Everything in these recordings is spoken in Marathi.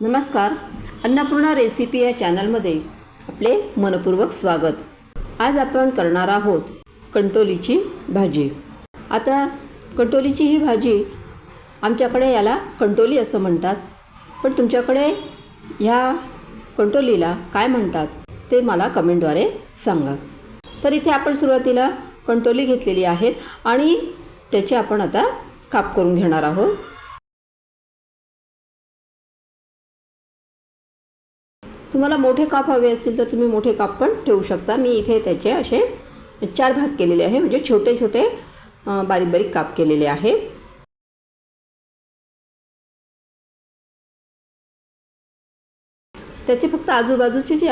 नमस्कार अन्नपूर्णा रेसिपी या चॅनलमध्ये आपले मनपूर्वक स्वागत. आज आपण करणार आहोत कंटोलीची भाजी. आता कंटोलीची ही भाजी आमच्याकडे याला कंटोली असं म्हणतात. पण तुमच्याकडे ह्या कंटोलीला काय म्हणतात ते मला कमेंटद्वारे सांगा. तर इथे आपण सुरुवातीला कंटोली घेतलेली आहेत आणि त्याचे आपण आता काप करून घेणार आहोत. तुम्हाला मोठे काप हवे असतील तर तुम्ही मोठे काप पण ठेवू शकता. मी इथे त्याचे असे चार भाग केलेले आहे. म्हणजे छोटे छोटे बारीक बारीक काप केलेले आहेत त्याचे फक्त आजूबाजूचे जे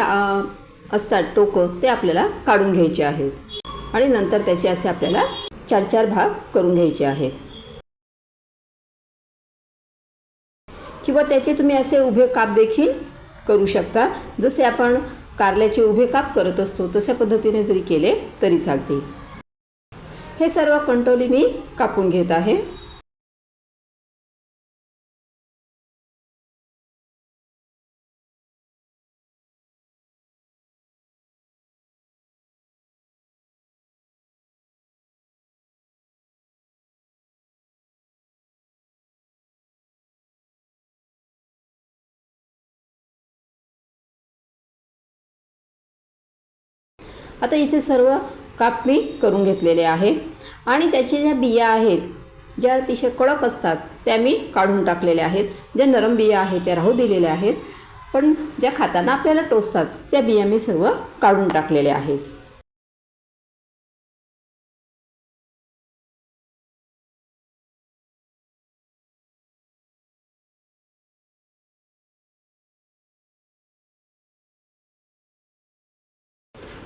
असतात टोकं ते आपल्याला काढून घ्यायचे आहेत. आणि नंतर त्याचे असे आपल्याला चार चार भाग करून घ्यायचे आहेत. किंवा त्याचे तुम्ही असे उभे काप देखील करू शकता. जसे आपण कारल्याचे उभे काप करत असतो तशा पद्धतीने जरी केले तरी चालतील. हे सर्व कंटोली मी कापून घेत आहे. आता इथे सर्व काप मी करून घेतलेले आहे. आणि त्याच्या ज्या बिया आहेत ज्या अतिशय कडक असतात त्या मी काढून टाकलेल्या आहेत. ज्या नरम बिया आहेत त्या राहू दिलेल्या आहेत. पण ज्या खाताना आपल्याला टोचतात त्या बिया मी सर्व काढून टाकलेल्या आहेत.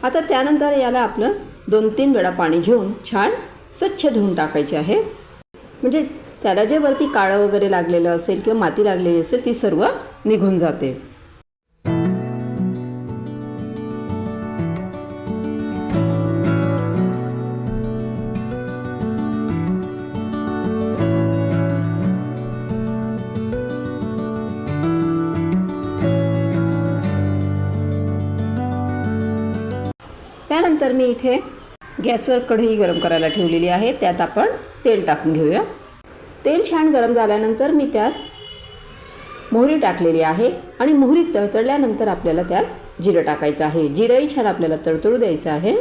आता त्यानंतर याला आपलं दोन तीन वेळा पाणी घेऊन छान स्वच्छ धुवून टाकायचे आहे. म्हणजे त्याला जे वरती काळं वगैरे लागलेलं असेल किंवा माती लागलेली असेल ती सर्व निघून जाते. त्यानंतर मी इथे गॅसवर कढई गरम करायला ठेवलेली आहे. त्यात आपण तेल टाकून घेऊया. तेल छान गरम झाल्यानंतर मी त्यात मोहरी टाकलेली आहे आणि मोहरी तळतळल्यानंतर आपल्याला त्यात जिरं टाकायचं आहे. जिरंही छान आपल्याला तळतळू द्यायचं आहे.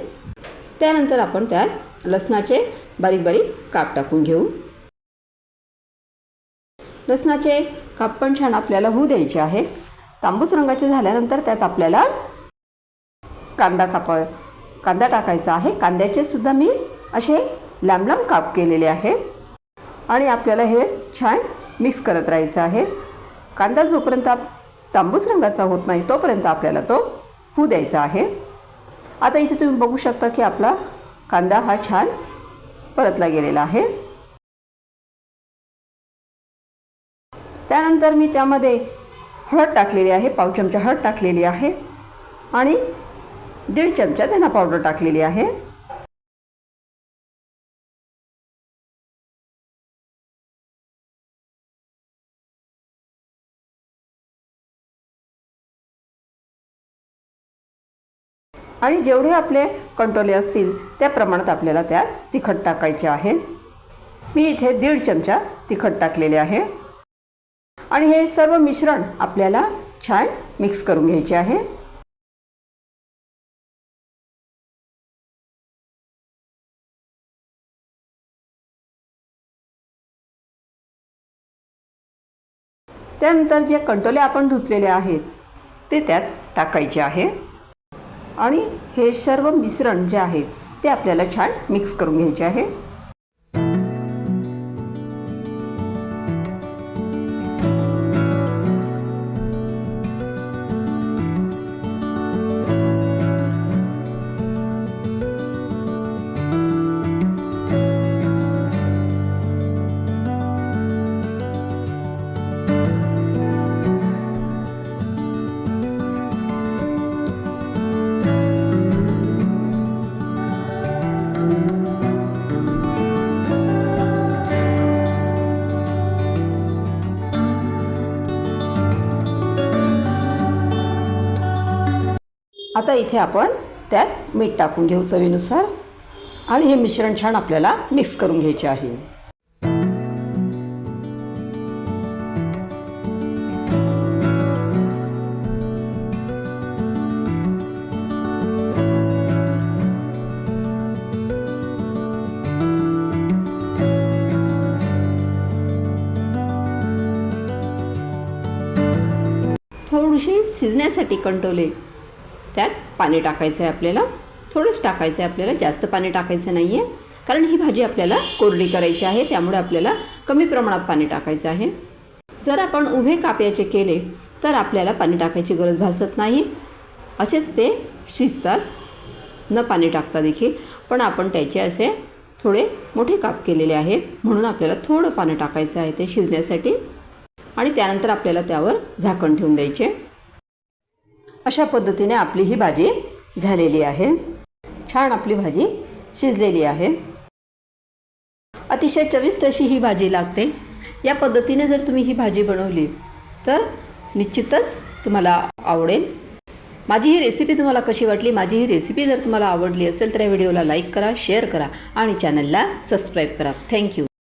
त्यानंतर आपण त्यात लसणाचे बारीक बारीक काप टाकून घेऊ. लसणाचे काप पण छान आपल्याला होऊ द्यायचे आहेत. तांबूस रंगाचे झाल्यानंतर त्यात आपल्याला कांदा कापा कांदा टाकायचा आहे. कांद्याचे सुद्धा मी असे लांब लांब काप केलेले आहे. आणि आपल्याला हे छान मिक्स करत राहायचं आहे. कांदा जोपर्यंत आप- तांबूस रंगाचा होत नाही तोपर्यंत आपल्याला तो होऊ द्यायचा आहे. आता इथे तुम्ही बघू शकता की आपला कांदा हा छान परतला गेलेला आहे. त्यानंतर मी त्यामध्ये हळद टाकलेली आहे पाव चमचा हळद टाकलेली आहे. आणि दीड चमचा धना पावडर टाकलेली आहे. आणि जेवढे आपले कंटोले असतील त्या प्रमाणात आपल्याला त्यात तिखट टाकायचे आहे. मी इथे दीड चमचा तिखट टाकलेले आहे. आणि हे सर्व मिश्रण आपल्याला छान मिक्स करून घ्यायचे आहे. त्यानंतर जे कंटोले आपण धुतलेले आहेत ते त्यात टाकायचे आहे. आणि हे सर्व मिश्रण जे आहे ते आपल्याला छान मिक्स करून घ्यायचे आहे. आता इथे आपण त्यात मीठ टाकून घेऊ चवीनुसार. आणि हे मिश्रण छान आपल्याला मिक्स करून घ्यायचे आहे. थोडीशी शिजण्यासाठी कंटोले. त्यात पाणी टाकायचं आहे आपल्याला. थोडंच टाकायचं आहे आपल्याला जास्त पाणी टाकायचं नाही आहे कारण ही भाजी आपल्याला कोरडी करायची आहे त्यामुळे आपल्याला कमी प्रमाणात पाणी टाकायचं आहे. जर आपण उभे काप्याचे केले तर आपल्याला पाणी टाकायची गरज भासत नाही. असेच ते शिजतात. न पाणी टाकता देखील. पण आपण त्याचे असे थोडे मोठे काप केलेले आहे म्हणून आपल्याला थोडं पाणी टाकायचं आहे ते शिजण्यासाठी. आणि त्यानंतर आपल्याला त्यावर झाकण ठेवून द्यायचे. अशा पद्धतीने आपली ही भाजी झालेली आहे. छान आपली भाजी शिजलेली आहे. अतिशय चविष्ट अशी ही भाजी लागते. या पद्धतीने जर तुम्ही ही भाजी बनवली तर निश्चितच तुम्हाला आवडेल. माझी ही रेसिपी तुम्हाला कशी वाटली माझी ही रेसिपी जर तुम्हाला आवडली असेल तर या व्हिडिओला लाईक करा शेअर करा आणि चॅनलला सबस्क्राईब करा. थँक्यू